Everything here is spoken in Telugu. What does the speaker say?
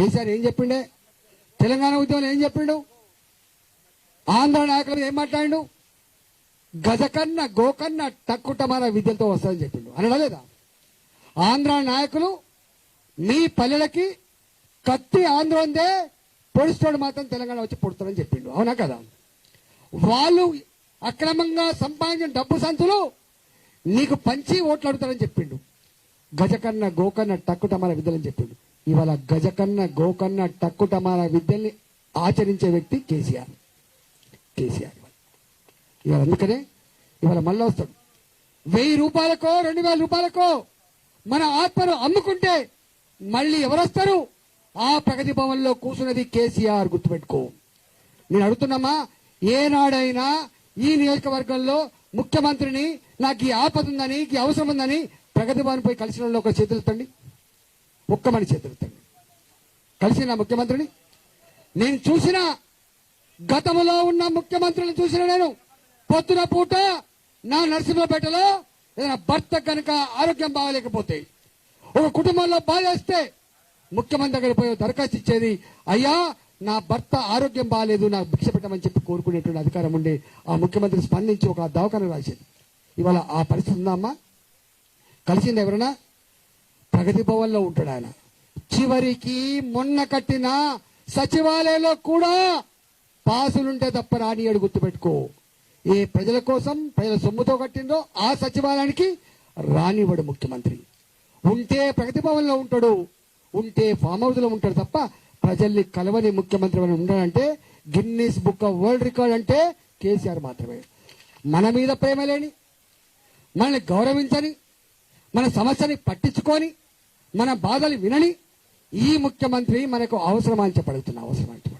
కేసీఆర్ ఏం చెప్పిండే? తెలంగాణ ఉద్యమంలో ఏం చెప్పిండు? ఆంధ్ర నాయకులు ఏం మాట్లాడిండు? గజకన్న గోకన్న తక్కుటమాన విద్యలతో వస్తుందని చెప్పిండు. అనడా లేదా? ఆంధ్ర నాయకులు మీ పల్లెలకి కత్తి ఆంధ్ర ఉందే పొడుస్తాడు మాత్రం తెలంగాణ వచ్చి పొడుతాడని చెప్పిండు. అవునా కదా? వాళ్ళు అక్రమంగా సంపాదించిన డబ్బు సంచులు నీకు పంచి ఓట్లు అడుగుతాడని చెప్పిండు. గజకన్న గోకన్న టక్కుటమాన విద్యలని చెప్పిండు. ఇవాళ గజకన్న గోకన్న టక్కుటమాల విద్యల్ని ఆచరించే వ్యక్తి కేసీఆర్. కేసీఆర్ ఇవాళ. అందుకనే ఇవాళ మళ్ళీ వస్తాడు. వెయ్యి రూపాయలకో రెండు వేల రూపాయలకో మన ఆత్మను అమ్ముకుంటే మళ్ళీ ఎవరొస్తారు? ఆ ప్రగతి భవన్లో కూర్చున్నది కేసీఆర్ గుర్తుపెట్టుకో. నేను అడుగుతున్నామా ఏనాడైనా ఈ నియోజకవర్గంలో ముఖ్యమంత్రిని నాకు ఈ ఆపద ఉందని ఈ అవసరం ఉందని ప్రగతి భవన్ పోయి కలిసిన ఒక చేతులు తండి ఒక్కమని చేతులెత్తండి కలిసిన ముఖ్యమంత్రిని నేను చూసిన గతంలో ఉన్న ముఖ్యమంత్రులను చూసిన నేను. పొద్దున పూట నా నరసింహపేటలో ఏదైనా భర్త కనుక ఆరోగ్యం బాగలేకపోతే ఒక కుటుంబంలో బాధేస్తే ముఖ్యమంత్రి దగ్గర పోయి దరఖాస్తు ఇచ్చేది అయ్యా నా భర్త ఆరోగ్యం బాగాలేదు నాకు భిక్ష పెట్టమని చెప్పి కోరుకునేటువంటి అధికారం ఉండే ఆ ముఖ్యమంత్రి స్పందించి ఒక దవాఖాన రాసేది ఇవాళ ఆ పరిస్థితి ఉందా అమ్మా? కలిసింది ఎవరైనా ప్రగతి భవన్లో ఉంటాడు ఆయన. చివరికి మొన్న కట్టిన సచివాలయంలో కూడా పాసులుంటే తప్ప రానియాడు గుర్తుపెట్టుకో ఏ ప్రజల కోసం ప్రజల సొమ్ముతో కట్టిందో ఆ సచివాలయానికి రానివ్వడు ముఖ్యమంత్రి. ఉంటే ప్రగతి భవన్లో ఉంటాడు ఉంటే ఫామ్ హౌస్లో ఉంటాడు తప్ప ప్రజల్ని కలవని ముఖ్యమంత్రి అని ఉన్నాడంటే Guinness book of world record అంటే కేసీఆర్ మాత్రమే. మన మీద ప్రేమ లేని మనల్ని గౌరవించని మన సమస్యని పట్టించుకొని మన బాధలు వినని ఈ ముఖ్యమంత్రి మనకు అవసరమా అని చెప్పడుగుతున్నా అవసరం అంటే